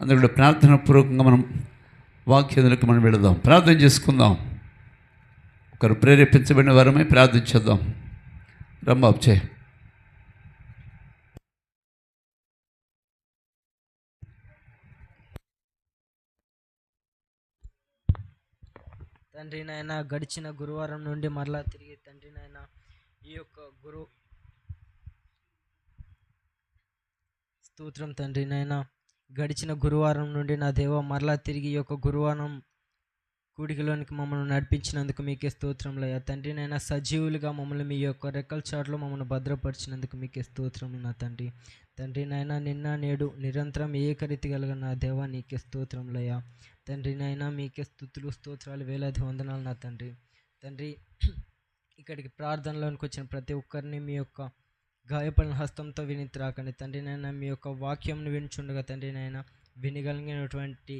అందులో ప్రార్థన పూర్వకంగా మనం వాక్యంలోకి మనం వెళదాం. ప్రార్థన చేసుకుందాం. ఒకరు ప్రేరేపించబడిన వారమే ప్రార్థించేద్దాం రంబాబు చే తండ్రి నాయన గడిచిన గురువారం నుండి మరలా తిరిగి తండ్రి నాయన ఈ యొక్క గురు స్తోత్రం తండ్రి నాయన గడిచిన గురువారం నుండి నా దేవ మరలా తిరిగి యొక్క గురువారం కూడికలోనికి మమ్మల్ని నడిపించినందుకు మీకే స్తోత్రములయ్యా తండ్రి నైనా సజీవులుగా మమ్మల్ని మీ యొక్క రెక్కల చాట్లో మమ్మల్ని భద్రపరిచినందుకు మీకే స్తోత్రములు నా తండ్రి. తండ్రి నాయన నిన్న నేడు నిరంతరం ఏకరీతి కలిగిన నా దేవ నీకే స్తోత్రములయ్యా తండ్రి నాయన మీకే స్థుతులు స్తోత్రాలు వేలాది వందనాలు నా తండ్రి. తండ్రి ఇక్కడికి ప్రార్థనలోనికి వచ్చిన ప్రతి ఒక్కరిని మీ యొక్క గాయపడిన హస్తంతో వినితి రాకండి తండ్రి నాయన మీ యొక్క వాక్యంను వినిచుండగా తండ్రి నాయన వినగలిగినటువంటి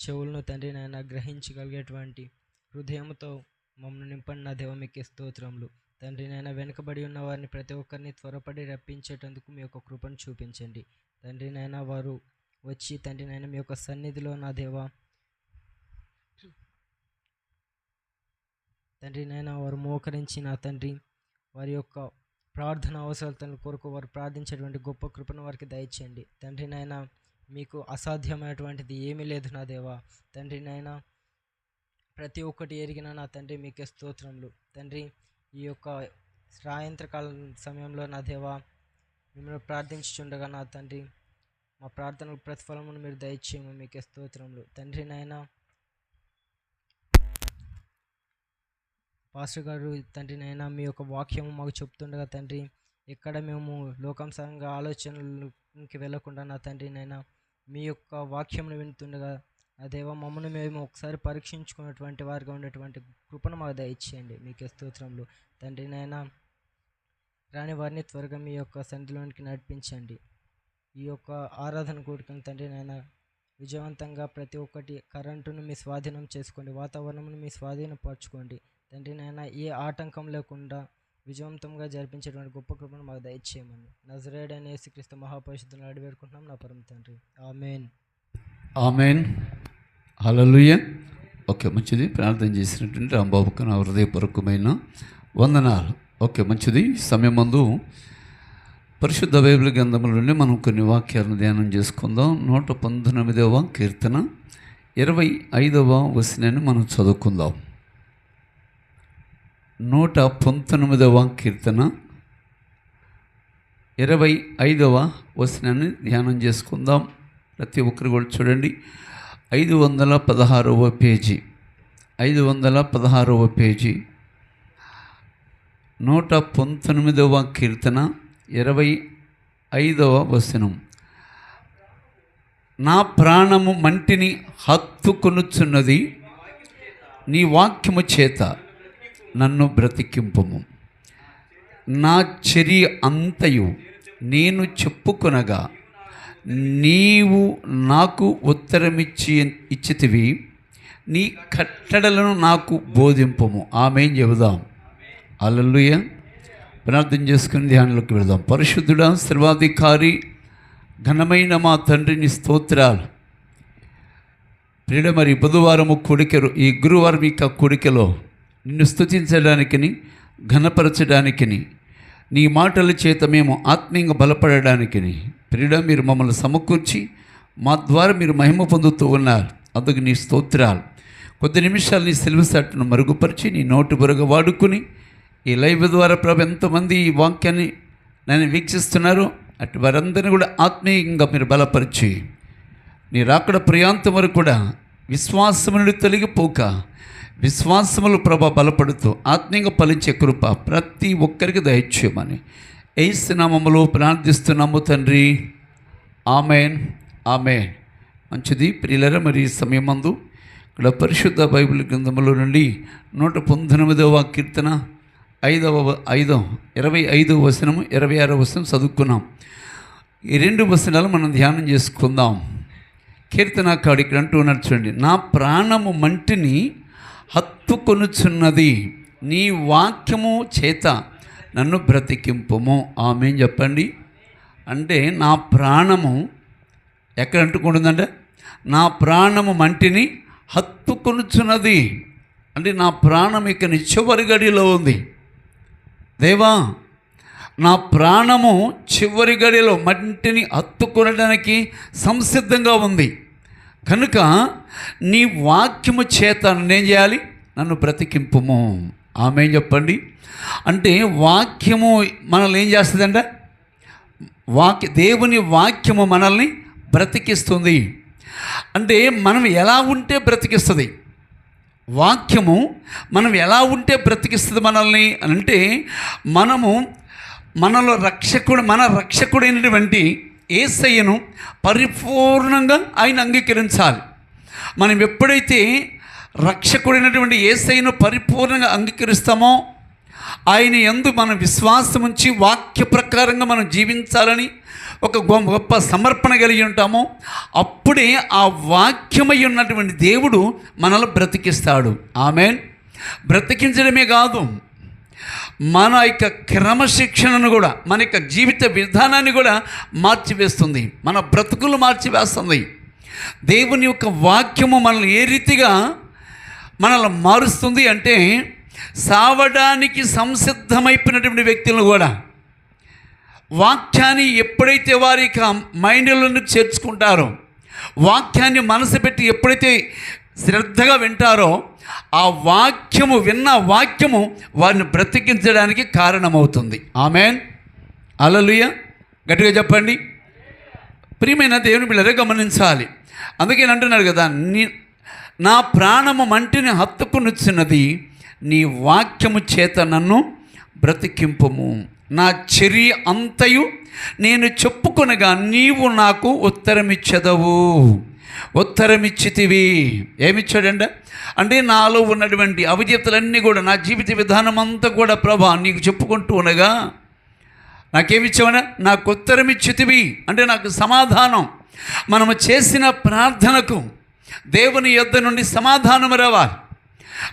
చెవులను తండ్రి నాయన గ్రహించగలిగేటువంటి హృదయంతో మమ్మల్ని నింపండి. నా దేవ మీకు స్తోత్రములు. తండ్రి నాయన వెనుకబడి ఉన్న వారిని ప్రతి ఒక్కరిని త్వరపడి రప్పించేటందుకు మీ యొక్క కృపను చూపించండి. తండ్రి నాయన వారు వచ్చి తండ్రి నాయన మీ యొక్క సన్నిధిలో నా దేవ తండ్రి నాయన వారు మోకరించి నా తండ్రి వారి యొక్క ప్రార్థన అవసరతను కొరకు వారు ప్రార్థించేటువంటి గొప్ప కృపను వారికి దయచేయండి. తండ్రి నాయన మీకు అసాధ్యమైనటువంటిది ఏమీ లేదు నా దేవా. తండ్రి నాయన ప్రతి ఒక్కటి ఎరిగిన నా తండ్రి మీకే స్తోత్రములు. తండ్రి ఈ యొక్క సాయంత్రకాల సమయంలో నా దేవా మిమ్మల్ని ప్రార్థించుచుండగా నా తండ్రి మా ప్రార్థనకు ప్రతిఫలమును మీరు దయచేయము మీకే స్తోత్రములు. తండ్రి నాయన పాస్టర్ గారు తండ్రి నైనా మీ యొక్క వాక్యము మాకు చెప్తుండగా తండ్రి ఎక్కడ మేము లోకంసంగా ఆలోచనలకి వెళ్ళకుండా నా తండ్రి నైనా మీ యొక్క వాక్యమును వింటుండగా ఆ దేవ మమ్మల్ని మేము ఒకసారి పరీక్షించుకున్నటువంటి వారిగా ఉండేటువంటి కృపను మాకు దయచేయండి. మీకు స్తోత్రంలో తండ్రి నైనా రాని వారిని త్వరగా మీ యొక్క సన్నిధిలోనికి నడిపించండి. ఈ యొక్క ఆరాధన కోరికను తండ్రి నాయన విజయవంతంగా ప్రతి ఒక్కటి కరెంటును మీ స్వాధీనం చేసుకోండి. వాతావరణమును మీ స్వాధీనపరచుకోండి. తండ్రి నాయన ఏ ఆటంకం లేకుండా విజయవంతంగా జరిపించేటువంటి గొప్ప కృపను మాకు దయచేయమని. నజరేడ్ అనే యేసుక్రీస్తు మహాపరిశుద్ధులను అడివేడుకుంటున్నాం నా పరమ తండ్రి. ఆమెన్. ఆమెన్. హలలుయ ఓకే మంచిది. ప్రార్థన చేసినటువంటి రాంబాబుకు నా హృదయపూర్వకమైన వందనాలు. ఓకే మంచిది. సమయం మందు పరిశుద్ధ బైబిల్ గ్రంథముల నుండి మనం కొన్ని వాక్యాలను ధ్యానం చేసుకుందాం. నూట పంతొమ్మిదవ కీర్తన ఇరవై ఐదవ వచనాన్ని మనం చదువుకుందాం. నూట పంతొమ్మిదవ కీర్తన ఇరవై ఐదవ వచనాన్ని ధ్యానం చేసుకుందాం. ప్రతి ఒక్కరు కూడా చూడండి. ఐదు వందల పదహారవ పేజీ. ఐదు వందల పదహారవ పేజీ. నూట పంతొమ్మిదవ కీర్తన ఇరవై ఐదవ వచనం. నా ప్రాణము మంటిని హత్తుకొనుచున్నది నీ వాక్యము చేత. నన్ను బ్రతికింపుము. నా చర్య అంతయు నేను చెప్పుకొనగా నీవు నాకు ఉత్తరమిచ్చి ఇచ్చితివి నీ కట్టడలను నాకు బోధింపము. ఆమె చెబుదాం? అల్లెలుయ ప్రార్థన చేసుకుని ధ్యానంలోకి వెళదాం. పరిశుద్ధుడా సర్వాధికారి ఘనమైన మా తండ్రిని స్తోత్రాలు. ప్రియుడ మరి బుధవారము కూడికరు ఈ గురువారం యొక్క కొడుకెలో నిన్ను స్థుతించడానికిని ఘనపరచడానికిని నీ మాటల చేత మేము ఆత్మీయంగా బలపడడానికిని. ప్రియుడ మీరు మమ్మల్ని సమకూర్చి మా ద్వారా మీరు మహిమ పొందుతూ ఉన్నారు. అందుకు నీ స్తోత్రాలు. కొద్ది నిమిషాలు నీ సెలవు సాటును మరుగుపరిచి నీ నోటు బురగ వాడుకుని ఈ లైవ్ ద్వారా ప్రభు ఎంతమంది ఈ వాక్యాన్ని నేను వీక్షిస్తున్నారు. అటు వారందరినీ కూడా ఆత్మీయంగా మీరు బలపరిచి నీ రాకడ ప్రయాంతం వరకు కూడా విశ్వాసము నుండి తొలగిపోక విశ్వాసములు ప్రభ బలపడుతూ ఆత్మీయంగా ఫలించే కృప ప్రతి ఒక్కరికి దయచేయమని. ఏసునామములో ప్రార్థిస్తున్నాము తండ్రి. ఆమెన్. ఆమెన్. మంచిది ప్రియులర మరి సమయమందు ఇక్కడ పరిశుద్ధ బైబిల్ గ్రంథములో నుండి నూట పంతొమ్మిదవ కీర్తన ఐదవ ఐదవ ఇరవై ఐదవ వసనము ఇరవై ఆరవ వసనం చదువుకున్నాం. ఈ రెండు వసనాలు మనం ధ్యానం చేసుకుందాం. కీర్తనకాడు ఇక్కడ అంటూ చూడండి నా ప్రాణము మంటిని హత్తుకొనుచున్నది. నీ వాక్యము చేత నన్ను బ్రతికింపము. ఆమె చెప్పండి. అంటే నా ప్రాణము ఎక్కడ అంటుకుంటుందంటే నా ప్రాణము మంటిని హత్తుకొనుచున్నది. అంటే నా ప్రాణం ఇక చివరి గడిలో ఉంది. దేవా నా ప్రాణము చివరి గడిలో మంటిని హత్తుకొనడానికి సంసిద్ధంగా ఉంది. కనుక నీ వాక్యము చేత నేను చేయాలి? నన్ను బ్రతికింపుము. ఆమె చెప్పండి? అంటే వాక్యము మనల్ని ఏం చేస్తుందంట? వాక్య దేవుని వాక్యము మనల్ని బ్రతికిస్తుంది. అంటే మనం ఎలా ఉంటే బ్రతికిస్తుంది? వాక్యము మనం ఎలా ఉంటే బ్రతికిస్తుంది మనల్ని? అంటే మనము మనలో రక్షకుడు మన రక్షకుడైనటువంటి ఏసయ్యను పరిపూర్ణంగా ఆయన అంగీకరించాలి. మనం ఎప్పుడైతే రక్షకుడైనటువంటి ఏసయ్యను పరిపూర్ణంగా అంగీకరిస్తామో ఆయన ఎందు మన విశ్వాసం ఉంచి వాక్య ప్రకారంగా మనం జీవించాలని ఒక గొ- గొప్ప సమర్పణ కలిగి ఉంటామో అప్పుడే ఆ వాక్యమై ఉన్నటువంటి దేవుడు మనల్ని బ్రతికిస్తాడు. ఆమెన్. బ్రతికించడమే కాదు మన యొక్క క్రమశిక్షణను కూడా మన యొక్క జీవిత విధానాన్ని కూడా మార్చివేస్తుంది. మన బ్రతుకులు మార్చివేస్తుంది. దేవుని యొక్క వాక్యము మనల్ని ఏ రీతిగా మనల్ని మారుస్తుంది అంటే సావడానికి సంసిద్ధమైపోయినటువంటి వ్యక్తులను కూడా వాక్యాన్ని ఎప్పుడైతే వారి యొక్క మైండ్లను చేర్చుకుంటారో వాక్యాన్ని మనసు పెట్టి ఎప్పుడైతే శ్రద్ధగా వింటారో ఆ వాక్యము విన్న వాక్యము వారిని బ్రతికించడానికి కారణమవుతుంది. ఆమెన్. అలలుయ గట్టిగా చెప్పండి. ప్రియమైన దేవుని పిల్లరే గమనించాలి. అందుకే నేను అంటున్నాడు కదా నీ నా ప్రాణము మంటిని హత్తుకునిచ్చినది నీ వాక్యము చేత నన్ను బ్రతికింపము. నా చెరి అంతయు నేను చెప్పుకొనగా నీవు నాకు ఉత్తరమిచ్చదవు. ఉత్తరమిచ్చితివి. ఏమిచ్చాడంట? అంటే నాలో ఉన్నటువంటి అవిజేతలన్నీ కూడా నా జీవిత విధానం అంతా కూడా ప్రభా నీకు చెప్పుకుంటూ ఉండగా నాకేమిచ్చావనా? నాకు ఉత్తరమిచ్చితివి అంటే నాకు సమాధానం. మనము చేసిన ప్రార్థనకు దేవుని యొద్ద నుండి సమాధానం రావాలి.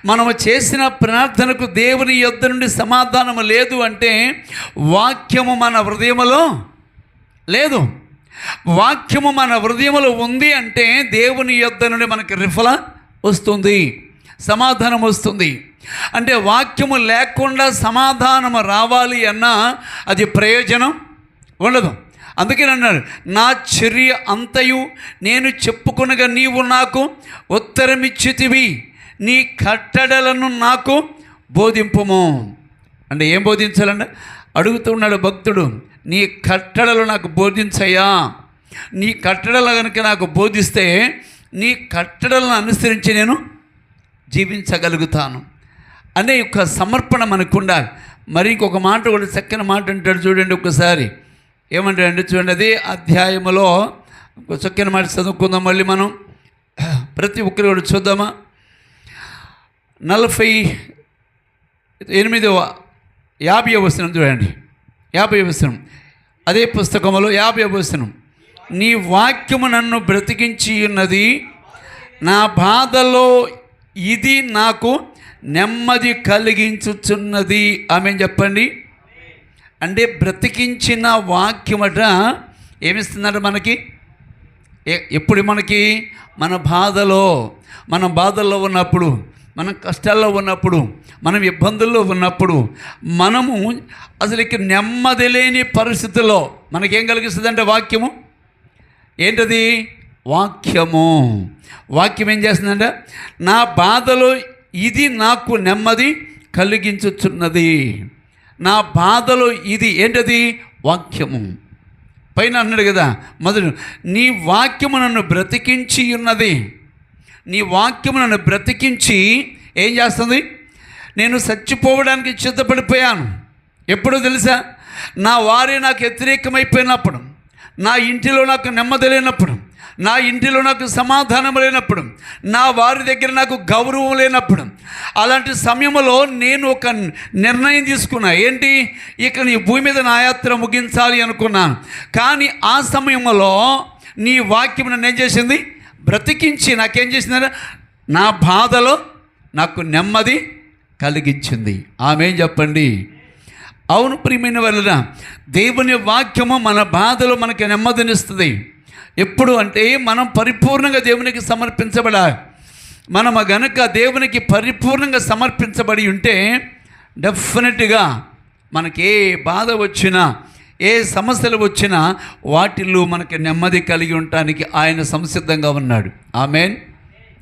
మనము చేసిన ప్రార్థనకు దేవుని యొద్ద నుండి సమాధానం లేదు అంటే వాక్యము మన హృదయములో లేదు. వాక్యము మన హృదయంలో ఉంది అంటే దేవుని యొద్ద నుండి మనకి రిఫల వస్తుంది సమాధానం వస్తుంది. అంటే వాక్యము లేకుండా సమాధానము రావాలి అన్నా అది ప్రయోజనం ఉండదు. అందుకే అన్నాడు నా చర్య అంతయు నేను చెప్పుకునగా నీవు నాకు ఉత్తరమిచ్చితివి నీ కట్టడలను నాకు బోధింపుము. అంటే ఏం బోధించాలంటే? అడుగుతున్నాడు భక్తుడు. నీ కట్టడలు నాకు బోధించయ్యా. నీ కట్టడలు కనుక నాకు బోధిస్తే నీ కట్టడలను అనుసరించి నేను జీవించగలుగుతాను. అనే యొక్క సమర్పణ మనకు ఉండాలి మరి ఇంకొక మాట కూడా చక్కని మాట అంటాడు చూడండి ఒకసారి. ఏమంటాడంటే చూడండి అదే అధ్యాయములో ఒక చక్కని మాట చదువుకుందాం మళ్ళీ మనం. ప్రతి ఒక్కరు కూడా చూద్దామా? నలభై ఎనిమిదవ యాభై వచనం చూడండి. యాభై వచనం. అదే పుస్తకములో యాభై వచనం. నీ వాక్యము నన్ను బ్రతికించి ఉన్నది నా బాధలో ఇది నాకు నెమ్మది కలిగించుచున్నది. ఆమె చెప్పండి. అంటే బ్రతికించిన వాక్యమట ఏమిస్తున్నాడు మనకి? ఎప్పుడు మనకి? మన బాధలో. మన బాధల్లో ఉన్నప్పుడు. మనం కష్టాల్లో ఉన్నప్పుడు మనం ఇబ్బందుల్లో ఉన్నప్పుడు మనము అసలుకి నెమ్మది లేని పరిస్థితుల్లో మనకేం కలిగిస్తుంది అంటే వాక్యము? ఏంటది? వాక్యము. వాక్యం ఏం చేస్తుందంటే నా బాధలో ఇది నాకు నెమ్మది కలిగించుచున్నది. నా బాధలో ఇది ఏంటది? వాక్యము. పైన అన్నాడు కదా మొదలు నీ వాక్యము నన్ను బ్రతికించి ఉన్నది నీ వాక్యము నన్ను బ్రతికించి ఏం చేస్తుంది? నేను చచ్చిపోవడానికి సిద్ధపడిపోయాను. ఎప్పుడు తెలుసా? నా వారి నాకు వ్యతిరేకమైపోయినప్పుడు నా ఇంటిలో నాకు నెమ్మది లేనప్పుడు నా ఇంటిలో నాకు సమాధానం లేనప్పుడు నా వారి దగ్గర నాకు గౌరవం లేనప్పుడు అలాంటి సమయంలో నేను ఒక నిర్ణయం తీసుకున్నా. ఏంటి? ఇక నీ భూమి మీద నా యాత్ర ముగించాలి అనుకున్నాను కానీ ఆ సమయంలో నీ వాక్యం నన్ను ఏం చేసింది? బ్రతికించి నాకేం చేసిందంటే నా బాధలో నాకు నెమ్మది కలిగించింది. ఆమె చెప్పండి? అవును ప్రియమైన వలన దేవుని వాక్యము మన బాధలో మనకి నెమ్మదినిస్తుంది. ఎప్పుడు అంటే మనం పరిపూర్ణంగా దేవునికి సమర్పించబడాలి మనం గనక దేవునికి పరిపూర్ణంగా సమర్పించబడి ఉంటే డెఫినెట్గా మనకి ఏ బాధ వచ్చినా ఏ సమస్యలు వచ్చినా వాటిల్లో మనకి నెమ్మది కలిగి ఉండటానికి ఆయన సంసిద్ధంగా ఉన్నాడు. ఆమెన్.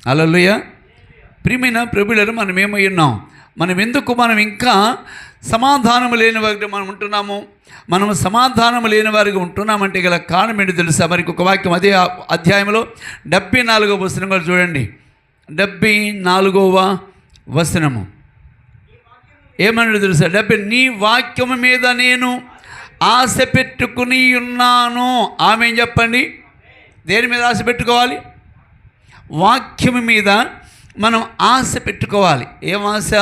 అలలుయ ప్రియమైన ప్రభులను మనం ఏమై ఉన్నాం? మనం ఎందుకు మనం ఇంకా సమాధానం లేని వారికి మనం ఉంటున్నాము? మనం సమాధానం లేని వారికి ఉంటున్నామంటే గల కారణం ఏంటి తెలుసా? మరికి ఒక వాక్యం అదే అధ్యాయంలో డెబ్బై నాలుగవ వచనం కూడా చూడండి. డెబ్బై నాలుగవ వచనము. ఏమన్నాడు తెలుసా? డెబ్బై నీ వాక్యము మీద నేను ఆశ పెట్టుకుని ఉన్నాను ఆమె ఏం చెప్పండి? దేని మీద ఆశ పెట్టుకోవాలి? వాక్యం మీద మనం ఆశ పెట్టుకోవాలి. ఏం ఆశ?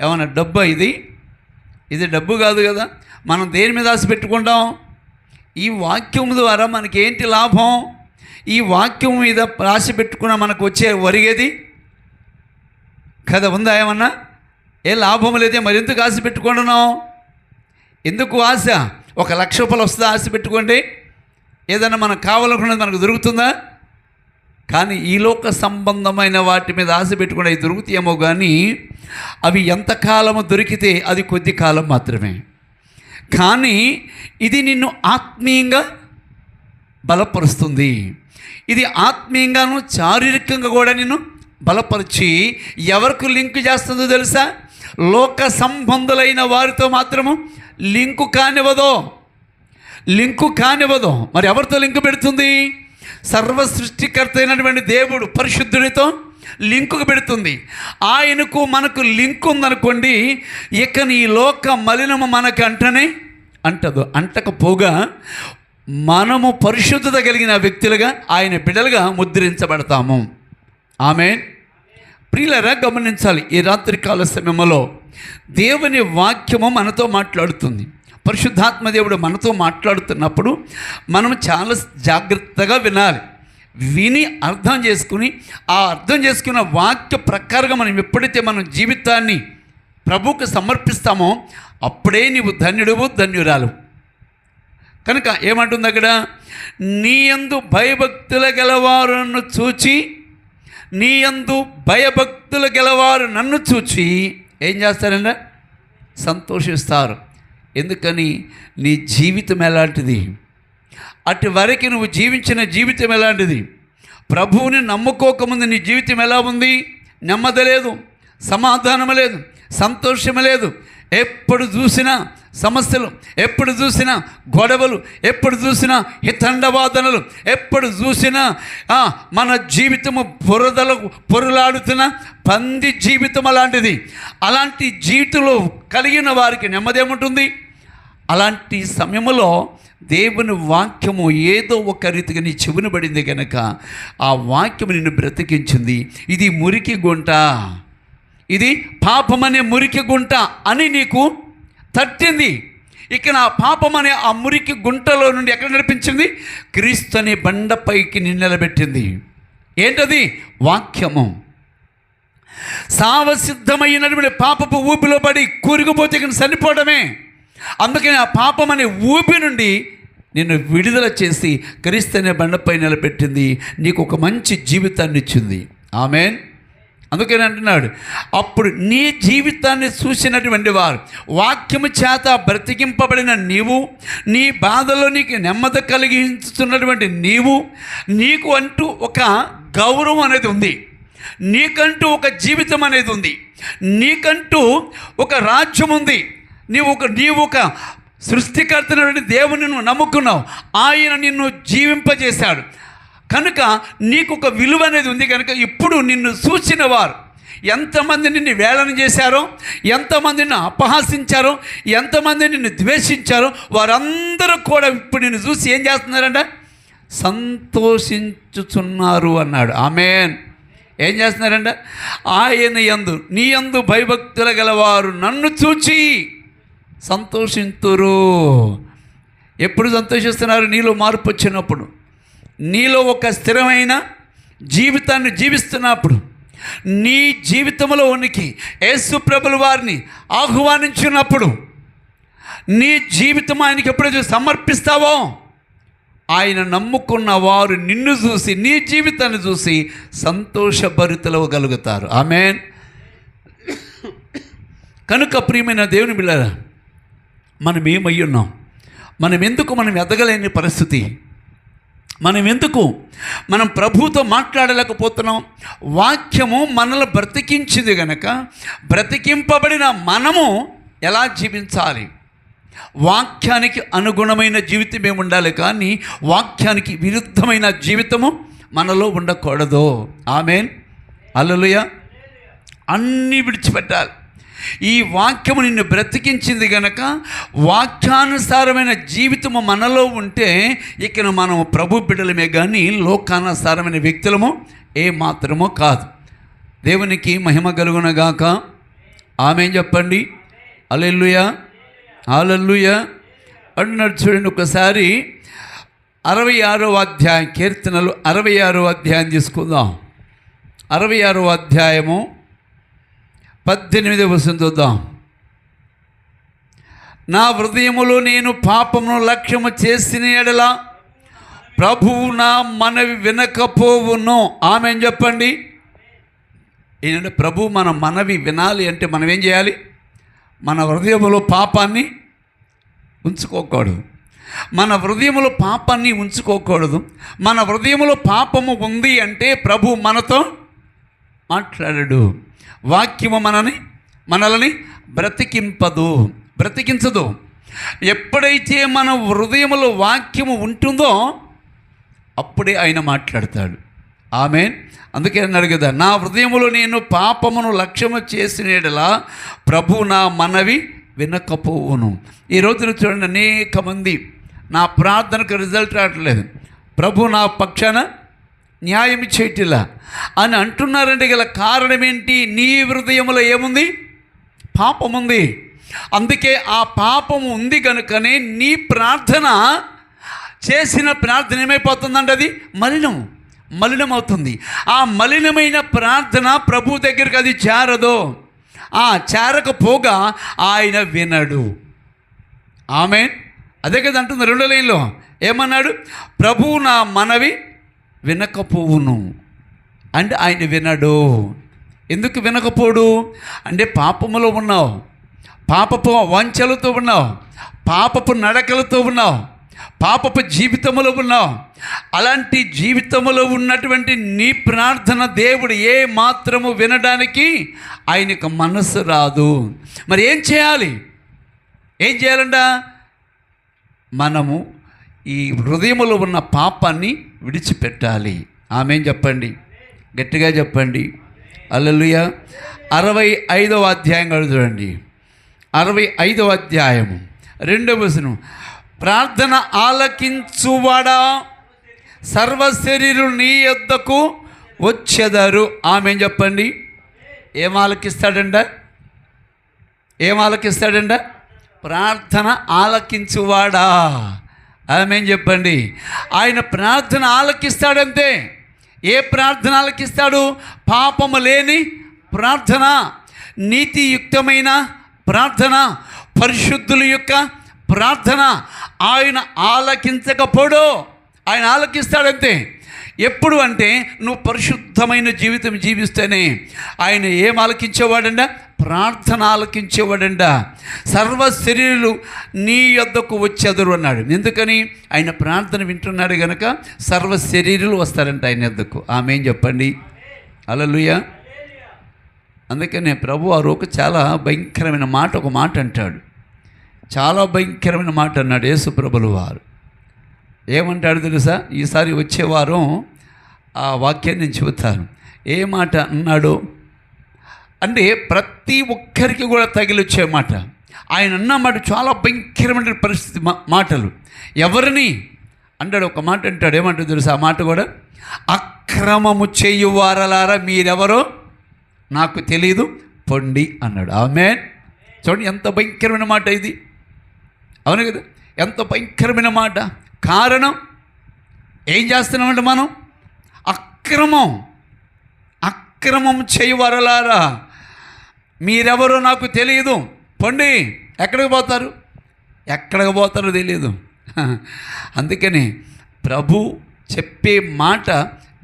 ఏమన్నా డబ్బు ఇది? ఇది డబ్బు కాదు కదా. మనం దేని మీద ఆశ పెట్టుకుంటాం? ఈ వాక్యం ద్వారా మనకి ఏంటి లాభం? ఈ వాక్యం మీద ఆశ పెట్టుకున్న మనకు వచ్చే ఒరిగేది కదా ఉందా ఏమన్నా? ఏ లాభం లేదే? మరి ఎందుకు ఆశ పెట్టుకుంటున్నాం? ఎందుకు ఆశ? ఒక లక్ష రూపాయలు వస్తుందా ఆశ పెట్టుకోండి? ఏదైనా మనకు కావాలనుకున్నది మనకు దొరుకుతుందా? కానీ ఈ లోక సంబంధమైన వాటి మీద ఆశ పెట్టుకునే దొరుకుతాయేమో కానీ అవి ఎంతకాలము దొరికితే అది కొద్ది కాలం మాత్రమే. కానీ ఇది నిన్ను ఆత్మీయంగా బలపరుస్తుంది. ఇది ఆత్మీయంగాను శారీరకంగా కూడా నిన్ను బలపరిచి ఎవరికి లింక్ చేస్తుందో తెలుసా? లోక సంబంధులైన వారితో మాత్రము లింకు కానివ్వదో లింకు కానివ్వదు మరి ఎవరితో లింకు పెడుతుంది? సర్వ సృష్టికర్త అయినటువంటి దేవుడు పరిశుద్ధుడితో లింకు పెడుతుంది. ఆయనకు మనకు లింక్ ఉందనుకోండి ఇక నీ లోక మలినము మనకు అంటనే అంటదు. అంటకపోగా మనము పరిశుద్ధత కలిగిన వ్యక్తులుగా ఆయన బిడలుగా ముద్రించబడతాము. ఆమె ప్రియులరా గమనించాలి ఈ రాత్రికాల సమయంలో దేవుని వాక్యము మనతో మాట్లాడుతుంది. పరిశుద్ధాత్మ దేవుడు మనతో మాట్లాడుతున్నప్పుడు మనం చాలా జాగ్రత్తగా వినాలి. విని అర్థం చేసుకుని ఆ అర్థం చేసుకున్న వాక్య ప్రకారంగా మనం ఎప్పుడైతే మన జీవితాన్ని ప్రభువుకు సమర్పిస్తామో అప్పుడే నీవు ధన్యుడువు ధన్యురాలు. కనుక ఏమంటుంది అక్కడ? నీ ఎందు భయభక్తుల గలవారును చూచి నీ యందు భయభక్తులు గలవారు నన్ను చూచి ఏం చేస్తారంట సంతోషిస్తారు. ఎందుకని? నీ జీవితం ఎలాంటిది? అటు వరకు నువ్వు జీవించిన జీవితం ఎలాంటిది? ప్రభువుని నమ్ముకోకముందు నీ జీవితం ఎలా ఉంది? నెమ్మది లేదు సమాధానం లేదు సంతోషం లేదు. ఎప్పుడు చూసినా సమస్యలు ఎప్పుడు చూసినా గొడవలు ఎప్పుడు చూసినా హితండవాదనలు ఎప్పుడు చూసినా మన జీవితము బురదలు పొరులాడుతున్న పంది జీవితం అలాంటిది. అలాంటి జీవితంలో కలిగిన వారికి నెమ్మది ఏముంటుంది అలాంటి సమయంలో దేవుని వాక్యము ఏదో ఒక రీతిగా నీ చెవిన పడింది కనుక ఆ వాక్యము నిన్ను బ్రతికించింది. ఇది మురికి గుంట. ఇది పాపమనే మురికి గుంట అని నీకు తట్టింది. ఇక నా పాపం అనే ఆ మురికి గుంటలో నుండి ఎక్కడ నడిపించింది? క్రీస్తు అనే బండపైకి నిలబెట్టింది. ఏంటది? వాక్యము. సావసిద్ధమైనటువంటి పాపపు ఊపిలో పడి కూరుకుపోతే ఇక చనిపోవడమే. అందుకని ఆ పాపం అనే ఊపి నుండి నిన్ను విడుదల చేసి క్రీస్తనే బండపై నిలబెట్టింది. నీకు ఒక మంచి జీవితాన్ని ఇచ్చింది. ఆమెన్. అందుకని అంటున్నాడు అప్పుడు నీ జీవితాన్ని చూసినటువంటి వారు వాక్యము చేత బ్రతికింపబడిన నీవు నీ బాధలో నీకు నెమ్మది కలిగించుతున్నటువంటి నీవు నీకు అంటూ ఒక గౌరవం అనేది ఉంది. నీకంటూ ఒక జీవితం అనేది ఉంది. నీకంటూ ఒక రాజ్యం ఉంది. నీవు ఒక నీవు ఒక సృష్టికర్తనటువంటి దేవుని నువ్వు నమ్ముకున్నావు. ఆయన నిన్ను జీవింపజేశాడు. కనుక నీకు ఒక విలువ అనేది ఉంది కనుక ఇప్పుడు నిన్ను చూసిన వారు ఎంతమంది నిన్ను వేళన చేశారో ఎంతమంది నిన్ను అపహాసించారో ఎంతమంది నిన్ను ద్వేషించారో వారందరూ కూడా ఇప్పుడు నిన్ను చూసి ఏం చేస్తున్నారంట? సంతోషించుచున్నారు అన్నాడు. ఆమెన్. ఏం చేస్తున్నారంట? ఆయన యందు నీ యందు భయభక్తుల గలవారు నన్ను చూచి సంతోషింతురు. ఎప్పుడు సంతోషిస్తున్నారు? నీలో మార్పు వచ్చినప్పుడు. నీలో ఒక స్థిరమైన జీవితాన్ని జీవిస్తున్నప్పుడు నీ జీవితంలో ఉనికి యేసు ప్రభుల వారిని ఆహ్వానించినప్పుడు నీ జీవితం ఆయనకి ఎప్పుడైతే సమర్పిస్తావో ఆయన నమ్ముకున్న వారు నిన్ను చూసి నీ జీవితాన్ని చూసి సంతోషభరితలవగలుగుతారు. ఆమెన్. కనుక ప్రియమైన దేవుని బిళ్ళారా మనం ఏమై ఉన్నాం మనం ఎందుకు మనం ఎదగలేని పరిస్థితి? మనం ఎందుకు? మనం ప్రభుతో మాట్లాడలేకపోతున్నాం. వాక్యము మనల్ని బ్రతికించింది గనక బ్రతికింపబడిన మనము ఎలా జీవించాలి? వాక్యానికి అనుగుణమైన జీవితమే ఉండాలి కానీ వాక్యానికి విరుద్ధమైన జీవితము మనలో ఉండకూడదు. ఆమెన్. అల్లలుయ అన్నీ విడిచిపెట్టాలి. ఈ వాక్యము నిన్ను బ్రతికించింది గనక వాక్యానుసారమైన జీవితము మనలో ఉంటే ఇక్కడ మనం ప్రభు బిడ్డలమే కానీ లోకానుసారమైన వ్యక్తులము ఏ మాత్రమో కాదు. దేవునికి మహిమ కలుగునగాక. ఆమె చెప్పండి? అలెల్లుయ ఆలల్లుయా అంటున్నాడు చూడండి ఒకసారి అరవై ఆరో అధ్యాయం కీర్తనలు అరవై ఆరో అధ్యాయం తీసుకుందాం. అరవై ఆరో అధ్యాయము పద్దెనిమిది వసం చూద్దాం. నా హృదయములో నేను పాపమును లక్ష్యము చేసిన ఎడల ప్రభువు నా మనవి వినకపోవును. ఆమె చెప్పండి? ఏంటంటే ప్రభు మన మనవి వినాలి అంటే మనం ఏం చేయాలి? మన హృదయములో పాపాన్ని ఉంచుకోకూడదు. మన హృదయములో పాపాన్ని ఉంచుకోకూడదు. మన హృదయములో పాపము ఉంది అంటే ప్రభు మనతో మాట్లాడడు. వాక్యము మనని మనల్ని బ్రతికింపదు. బ్రతికించదు. ఎప్పుడైతే మన హృదయములో వాక్యము ఉంటుందో అప్పుడే ఆయన మాట్లాడతాడు. ఆమె అందుకే అన్నాడు కదా నా హృదయములో నేను పాపమును లక్ష్యము చేసినలా ప్రభు నా మనవి వినకపోవును. ఈ రోజున చూడండి అనేక మంది నా ప్రార్థనకు రిజల్ట్ రావట్లేదు. ప్రభు నా పక్షాన న్యాయం చేయటిలా అని అంటున్నారంటే గల కారణం ఏంటి నీ హృదయంలో ఏముంది? పాపం ఉంది అందుకే ఆ పాపం ఉంది కనుకనే నీ ప్రార్థన చేసిన ప్రార్థన ఏమైపోతుందంటే అది? మలినం. మలినమవుతుంది. ఆ మలినమైన ప్రార్థన ప్రభు దగ్గరికి అది చేరదో. ఆ చేరకపోగా ఆయన వినడు. ఆమె అదే కదా అంటుంది రెండు లైన్లో. ఏమన్నాడు? ప్రభు నా మనవి వినకపోవును. అంటే ఆయన వినడు. ఎందుకు వినకపోడు? అంటే పాపములో ఉన్నావు. పాపపు వంచలతో ఉన్నావు. పాపపు నడకలతో ఉన్నావు. పాపపు జీవితములో ఉన్నావు. అలాంటి జీవితములో ఉన్నటువంటి నీ ప్రార్థన దేవుడు ఏ మాత్రము వినడానికి ఆయనకు మనసు రాదు. మరి ఏం చేయాలి? ఏం చేయాలంట? మనము ఈ హృదయములో ఉన్న పాపాన్ని విడిచిపెట్టాలి. ఆమెం చెప్పండి? గట్టిగా చెప్పండి. అల్లలుయ అరవై ఐదవ అధ్యాయం చూడండి. అరవై ఐదవ అధ్యాయము. రెండవ వచనం. ప్రార్థన ఆలకించువాడా? సర్వశరీరులు నీ యొద్దకు వచ్చెదరు. ఆమె చెప్పండి? ఏం ఆలకిస్తాడంట? ఏం ఆలకిస్తాడంట? ప్రార్థన ఆలకించువాడా? ఆమెం చెప్పండి? ఆయన ప్రార్థన ఆలకిస్తాడంతే. ఏ ప్రార్థన ఆలకిస్తాడు? పాపము లేని ప్రార్థన నీతియుక్తమైన ప్రార్థన పరిశుద్ధుల యొక్క ప్రార్థన ఆయన ఆలకించకపోడు. ఆయన ఆలకిస్తాడంతే. ఎప్పుడు అంటే నువ్వు పరిశుద్ధమైన జీవితం జీవిస్తేనే. ఆయన ఏం ఆలకించేవాడండ ప్రార్థన ఆలకించేవాడండ సర్వ శరీరులు నీ యొద్దకు వచ్చేదరు అన్నాడు. ఎందుకని? ఆయన ప్రార్థన వింటున్నాడు గనక సర్వ శరీరులు వస్తారంట ఆయన యొద్దకు. ఆమె ఏం చెప్పండి? అలలుయ అందుకనే ప్రభు ఆ రోజు చాలా భయంకరమైన మాట ఒక మాట అంటాడు. చాలా భయంకరమైన మాట అన్నాడు యేసుప్రభులు వారు. ఏమంటాడు తెలుసా? ఈసారి వచ్చే వారం ఆ వాక్యాన్ని నేను చెబుతాను. ఏ మాట అన్నాడు అంటే ప్రతి ఒక్కరికి కూడా తగిలొచ్చే మాట. ఆయన అన్న మాట చాలా భయంకరమైన పరిస్థితి మా- మాటలు. ఎవరిని? అంటాడు ఒక మాట అంటాడు. ఏమంటాడు తెలుసు? ఆ మాట కూడా అక్రమము చేయువారలారా మీరెవరో? నాకు తెలియదు పొండి అన్నాడు. ఆమె చూడండి ఎంత భయంకరమైన మాట ఇది. అవును కదా? ఎంత భయంకరమైన మాట. కారణం? ఏం చేస్తున్నామంటే మనం? అక్రమం. అక్రమం చేయవరలారా? మీరెవరో నాకు తెలియదు. పండి ఎక్కడికి పోతారు? ఎక్కడికి పోతారో తెలియదు అందుకని ప్రభు చెప్పే మాట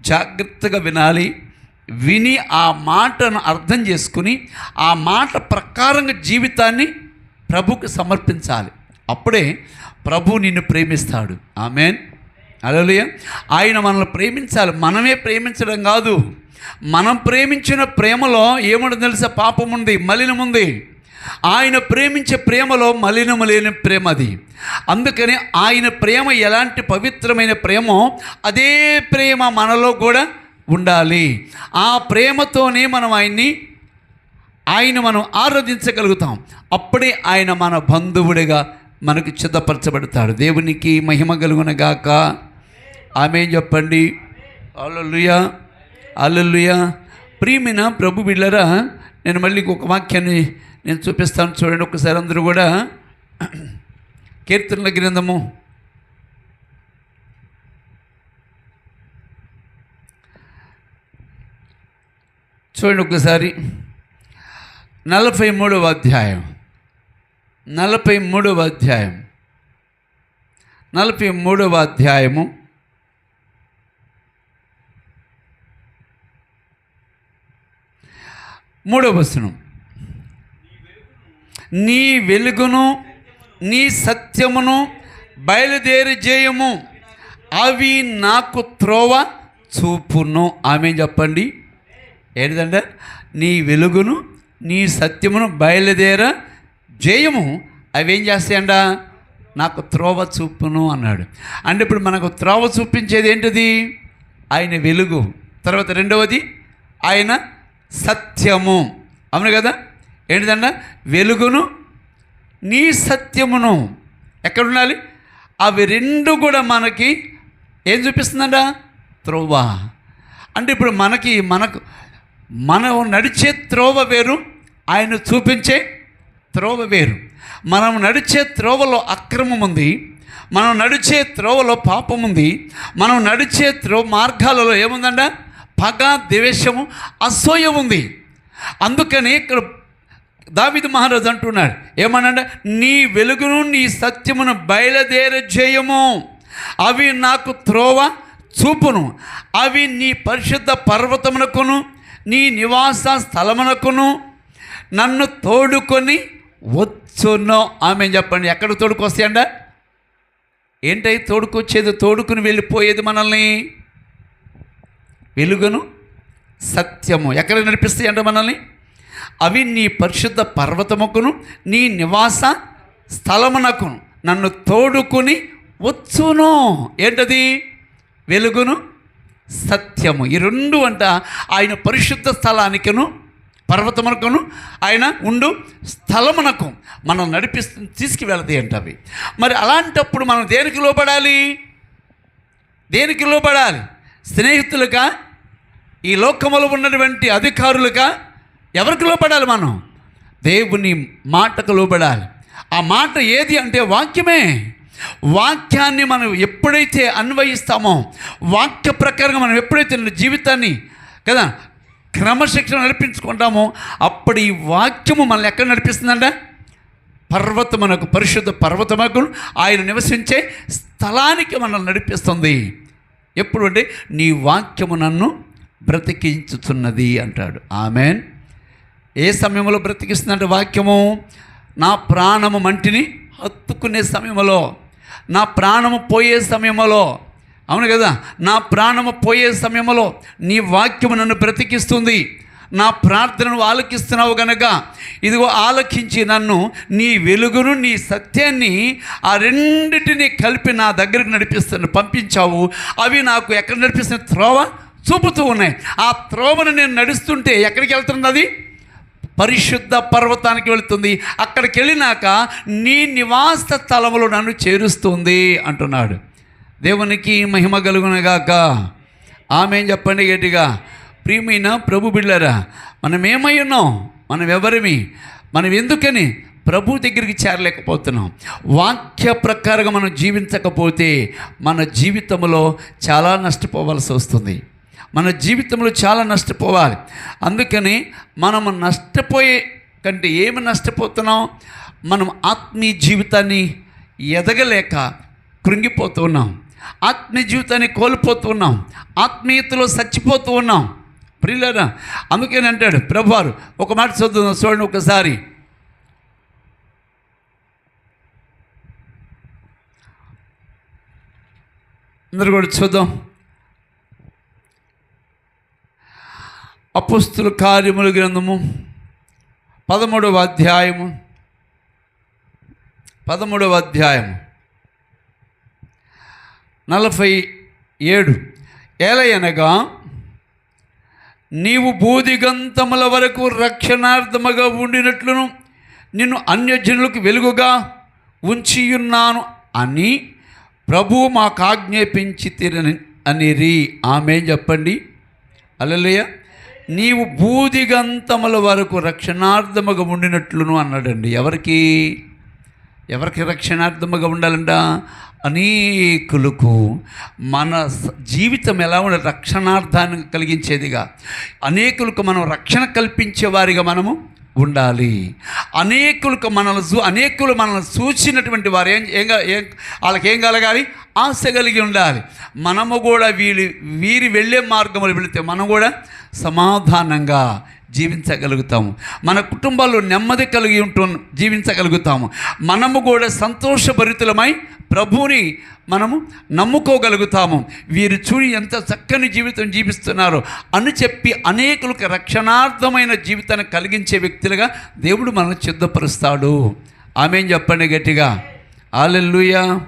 జాగ్రత్తగా వినాలి. విని ఆ మాటను అర్థం చేసుకుని ఆ మాట ప్రకారంగా జీవితాన్ని ప్రభుకు సమర్పించాలి. అప్పుడే ప్రభు నిన్ను ప్రేమిస్తాడు. ఆమెన్. అలలియ ఆయన మనల్ని ప్రేమించాలి. మనమే ప్రేమించడం కాదు. మనం ప్రేమించిన ప్రేమలో ఏముండదు తెలుసా? పాపం ఉంది మలినం ఉంది. ఆయన ప్రేమించే ప్రేమలో మలినము లేని ప్రేమ అది. అందుకని ఆయన ప్రేమ ఎలాంటి పవిత్రమైన ప్రేమో అదే ప్రేమ మనలో కూడా ఉండాలి. ఆ ప్రేమతోనే మనం ఆయన్ని ఆయన మనం ఆరాధించగలుగుతాం. అప్పుడే ఆయన మన బంధువుడిగా మనకు చిత్తపరచబడతాడు దేవునికి మహిమ కలుగునగాక ఆమె చెప్పండి. అల్లలుయా అల్లుయ్య ప్రియమైన ప్రభు బిళ్ళరా నేను మళ్ళీ ఒక వాక్యాన్ని నేను చూపిస్తాను చూడండి. ఒకసారి అందరూ కూడా కీర్తనల గ్రంథము చూడండి ఒకసారి. నలభై మూడవ అధ్యాయం. నలభై మూడవ అధ్యాయం. నలభై మూడవ అధ్యాయము. మూడవ వచనం. నీ వెలుగును నీ సత్యమును బయలుదేరి చేయము అవి నాకు త్రోవ చూపును. ఆమె చెప్పండి? ఏంటంటే నీ వెలుగును నీ సత్యమును బయలుదేర జయము అవి ఏం చేస్తాయంట? నాకు త్రోవ చూపును అన్నాడు. అంటే ఇప్పుడు మనకు త్రోవ చూపించేది ఏంటిది? ఆయన వెలుగు. తర్వాత రెండవది ఆయన సత్యము. అవును కదా? ఏంటిదన్న వెలుగును నీ సత్యమును. ఎక్కడ ఉండాలి అవి రెండు కూడా మనకి ఏం చూపిస్తుందంట? త్రోవ. అంటే ఇప్పుడు మనకి మనకు మనం నడిచే త్రోవ వేరు ఆయన చూపించే త్రోవ వేరు. మనం నడిచే త్రోవలో అక్రమం ఉంది మనం నడిచే త్రోవలో పాపం ఉంది మనం నడిచే త్రో మార్గాలలో ఏముందంట? పగ ద్వేషము అసూయ ఉంది. అందుకని ఇక్కడ దావిది మహారాజు అంటున్నాడు. ఏమన్నాడు నీ వెలుగును నీ సత్యమును బయలుదేర చేయము అవి నాకు త్రోవ చూపును. అవి నీ పరిశుద్ధ పర్వతమునకును నీ నివాస స్థలమునకును నన్ను తోడుకొని వచ్చును. ఆమె చెప్పండి? ఎక్కడ తోడుకొస్తాయండ ఏంటై తోడుకొచ్చేది? తోడుకుని వెళ్ళిపోయేది మనల్ని? వెలుగును సత్యము. ఎక్కడ నడిపిస్తాయంట మనల్ని? అవి నీ పరిశుద్ధ పర్వతముకును నీ నివాస స్థలమునకును. నన్ను తోడుకుని వచ్చును. ఏంటది? వెలుగును సత్యము. ఈ రెండు అంట ఆయన పరిశుద్ధ స్థలానికిను పర్వతమునకును ఆయన ఉండు స్థలమునకు మనం నడిపిస్తు తీసుకువెళతాయి అంట అవి. మరి అలాంటప్పుడు మనం దేనికి లోపడాలి దేనికి లోపడాలి స్నేహితులుగా ఈ లోకములో ఉన్నటువంటి అధికారులుగా ఎవరికి లోపడాలి మనం? దేవుని మాటకు లోపడాలి ఆ మాట ఏది అంటే వాక్యమే. వాక్యాన్ని మనం ఎప్పుడైతే అన్వయిస్తామో వాక్య ప్రకారంగా మనం ఎప్పుడైతే జీవితాన్ని కదా క్రమశిక్షణ నడిపించుకుంటామో అప్పుడు ఈ వాక్యము మనల్ని ఎక్కడ నడిపిస్తుందంట? పర్వతమునకు పరిశుద్ధ పర్వతమకు ఆయన నివసించే స్థలానికి మనల్ని నడిపిస్తుంది. ఎప్పుడు అంటే నీ వాక్యము నన్ను బ్రతికించుతున్నది అంటాడు. ఆమెన్. ఏ సమయంలో బ్రతికిస్తుందంటే వాక్యము? నా ప్రాణము మంటిని హత్తుకునే సమయంలో నా ప్రాణము పోయే సమయంలో. అవును కదా? నా ప్రాణము పోయే సమయంలో నీ వాక్యము నన్ను బ్రతికిస్తుంది. నా ప్రార్థనను ఆలకిస్తున్నావు గనక ఇదిగో ఆలకించి నన్ను నీ వెలుగును నీ సత్యాన్ని ఆ రెండింటినీ కలిపి నా దగ్గరకు నడిపిస్తాను పంపించావు. అవి నాకు ఎక్కడ నడిపిస్తున్న త్రోవ చూపుతూ ఉన్నాయి. ఆ త్రోవను నేను నడుస్తుంటే ఎక్కడికి వెళ్తుంది అది? పరిశుద్ధ పర్వతానికి వెళుతుంది. అక్కడికి వెళ్ళినాక నీ నివాస స్థలములో నన్ను చేరుస్తుంది అంటున్నాడు. దేవునికి మహిమ కలుగునగాక ఆమె చెప్పండి గట్టిగా? ప్రియమైన ప్రభు బిళ్ళరా మనం ఏమై ఉన్నాం? మనం ఎవరిమి మనం ఎందుకని ప్రభు దగ్గరికి చేరలేకపోతున్నాం. వాక్య ప్రకారంగా మనం జీవించకపోతే మన జీవితంలో చాలా నష్టపోవాల్సి వస్తుంది. మన జీవితంలో చాలా నష్టపోవాలి. అందుకని మనము నష్టపోయే కంటే ఏమి నష్టపోతున్నాం? మనం ఆత్మీయ జీవితాన్ని ఎదగలేక కృంగిపోతున్నాం ఆత్మీయ జీవితాన్ని కోల్పోతూ ఉన్నాం. ఆత్మీయతలో చచ్చిపోతూ ఉన్నాం. ప్రియులరా అందుకని అంటాడు ప్రభువారు ఒక మాట చదువుదాం చూడండి ఒకసారి. అందరు కూడా చూద్దాం అపుస్తుల కార్యముల గ్రంథము పదమూడవ అధ్యాయము పదమూడవ అధ్యాయము. నలభై ఏడు. ఏలయనగా నీవు బూదిగంతముల వరకు రక్షణార్థముగా ఉండినట్లును నిన్ను అన్యజనులకు వెలుగుగా ఉంచియున్నాను అని ప్రభు మాకు ఆజ్ఞాపించి తిరని అనిరి. ఆమె చెప్పండి? అలలయ్య నీవు బూదిగంతముల వరకు రక్షణార్థముగా ఉండినట్లును అన్నాడండి. ఎవరికి? ఎవరికి రక్షణార్థముగా ఉండాలంట? అనేకులకు. మన జీవితం ఎలా ఉండాలి? రక్షణార్థాన్ని కలిగించేదిగా. అనేకులకు మనం రక్షణ కల్పించే వారిగా మనము ఉండాలి. అనేకులకు మనల్ని చూ అనేకులు మనల్ని చూసినటువంటి వారు ఏం ఏం ఏం వాళ్ళకి ఏం కలగాలి? ఆశ కలిగి ఉండాలి. మనము కూడా వీరి వీరి వెళ్ళే మార్గంలో వెళితే మనం కూడా సమాధానంగా జీవించగలుగుతాము. మన కుటుంబాల్లో నెమ్మది కలిగి ఉంటూ జీవించగలుగుతాము. మనము కూడా సంతోషభరితులమై ప్రభువుని మనము నమ్ముకోగలుగుతాము. వీరు చూడి ఎంత చక్కని జీవితం జీవిస్తున్నారో అని చెప్పి అనేకులకు రక్షణార్థమైన జీవితాన్ని కలిగించే వ్యక్తులుగా దేవుడు మనల్ని సిద్ధపరుస్తాడు. ఆమె చెప్పండి గట్టిగా. ఆలల్లుయా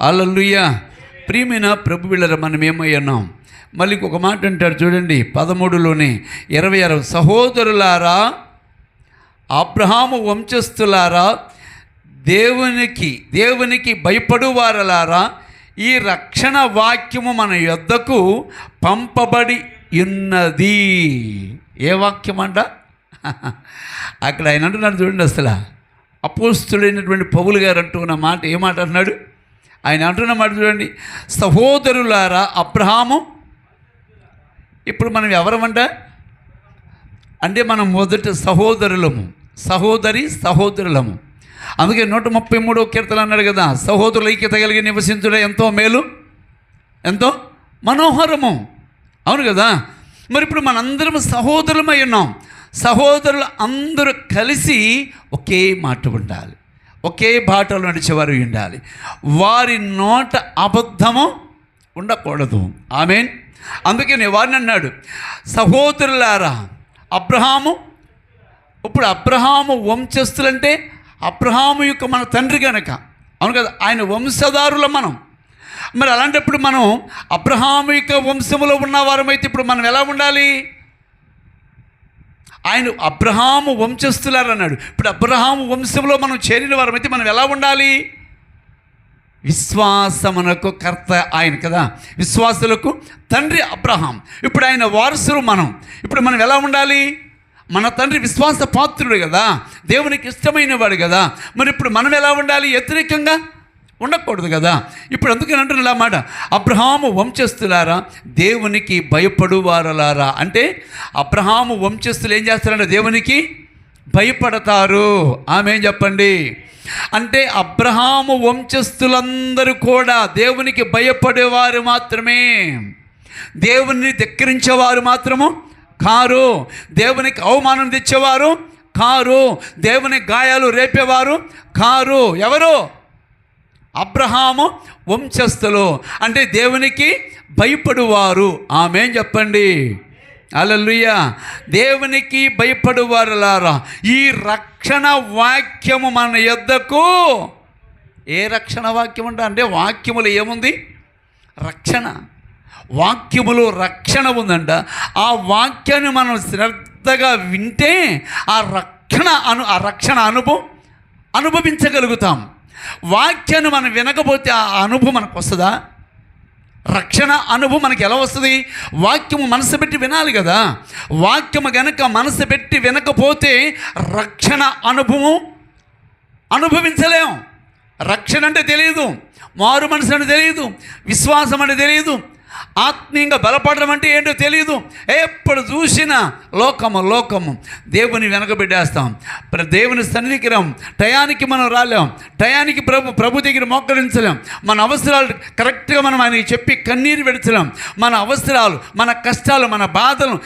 ఆలల్లుయా ప్రియమైన ప్రభు వీళ్ళ మనం ఏమై ఉన్నాం? మళ్ళీ ఇంకొక మాట అంటాడు చూడండి పదమూడులోనే ఇరవై ఆరు సహోదరులారా అబ్రహాము వంశస్థులారా దేవునికి దేవునికి భయపడువారలారా ఈ రక్షణ వాక్యము మన యొద్దకు పంపబడి ఉన్నది. ఏ వాక్యం అంట? అక్కడ ఆయన అంటున్నాడు చూడండి అసలు. అపోస్తుడైనటువంటి పౌలు గారు అంటున్న మాట ఏ మాట అన్నాడు ఆయన అంటున్న మాట చూడండి సహోదరులారా అబ్రహాము ఇప్పుడు మనం ఎవరమంట అంటే? మనం మొదట సహోదరులము. సహోదరి సహోదరులము. అందుకే నూట ముప్పై మూడో కీర్తన అన్నాడు కదా సహోదరుల ఐక్యత కలిగి నివసించడం ఎంతో మేలు ఎంతో మనోహరము. అవును కదా? మరి ఇప్పుడు మనందరం సహోదరులమై ఉన్నాం. సహోదరులు అందరూ కలిసి ఒకే మాట ఉండాలి. ఒకే బాటలో నడిచేవారు ఉండాలి. వారి నోట అబద్ధము ఉండకూడదు. ఆమెన్. అందుకే వారిని అన్నాడు సహోదరులారా అబ్రహాము ఇప్పుడు అబ్రహాము వంశస్థులంటే అబ్రహాము యొక్క మన తండ్రి కనుక అవును కదా ఆయన వంశధారుల మనం. మరి అలాంటప్పుడు మనం అబ్రహాము యొక్క వంశములో ఉన్న వారమైతే ఇప్పుడు మనం ఎలా ఉండాలి? ఆయన అబ్రహాము వంశస్థులారు అన్నాడు ఇప్పుడు అబ్రహాము వంశంలో మనం చేరిన వారమైతే మనం ఎలా ఉండాలి? విశ్వాసమునకు కర్త ఆయన కదా. విశ్వాసులకు తండ్రి అబ్రహాం. ఇప్పుడు ఆయన వారసులు మనం. ఇప్పుడు మనం ఎలా ఉండాలి? మన తండ్రి విశ్వాస పాత్రుడు కదా. దేవునికి ఇష్టమైన వాడు కదా. మరి ఇప్పుడు మనం ఎలా ఉండాలి? వ్యతిరేకంగా ఉండకూడదు కదా. ఇప్పుడు అందుకని అంటున్నా ఇలా మాట. అబ్రహాము వంశస్థులారా దేవునికి భయపడువారలారా. అంటే అబ్రహాము వంశస్థులు ఏం చేస్తారంటే దేవునికి భయపడతారు. ఆమె చెప్పండి? అంటే అబ్రహాము వంశస్థులందరూ కూడా దేవునికి భయపడేవారు మాత్రమే. దేవుని ధిక్కరించేవారు మాత్రము కారు. దేవునికి అవమానం తెచ్చేవారు కారు. దేవుని గాయాలు రేపేవారు కారు. ఎవరు? అబ్రహాము వంశస్థులు. అంటే దేవునికి భయపడువారు. ఆమె చెప్పండి? అలలుయ్య దేవునికి భయపడువారులారా ఈ రక్షణ వాక్యము మన యొద్దకు ఏ రక్షణ వాక్యం అంటే అంటే వాక్యములు ఏముంది? రక్షణ. వాక్యములో రక్షణ ఉందంట. ఆ వాక్యాన్ని మనం శ్రద్ధగా వింటే ఆ రక్షణ అను ఆ రక్షణ అనుభవం అనుభవించగలుగుతాం. వాక్యాన్ని మనం వినకపోతే ఆ అనుభవం మనకు వస్తుందా రక్షణ అనుభవం మనకి ఎలా వస్తుంది? వాక్యము మనసు పెట్టి వినాలి కదా. వాక్యము గనక మనసు పెట్టి వినకపోతే రక్షణ అనుభవం అనుభవించలేం. రక్షణ అంటే తెలియదు. మారు మనసు అంటే తెలియదు. విశ్వాసం అంటే తెలియదు. ఆత్మీయంగా బలపడడం అంటే ఏంటో తెలియదు ఎప్పుడు చూసినా లోకము లోకము. దేవుని వెనకబెట్టేస్తాం ప్ర- దేవుని సన్నిధికి రాం. టయానికి మనం రాలేం. టయానికి ప్రభు ప్రభు దగ్గర మోకరించలేం. మన అవసరాలు కరెక్ట్గా మనం ఆయనకి చెప్పి కన్నీరు పెడచలేం మన అవసరాలు మన కష్టాలు మన బాధలు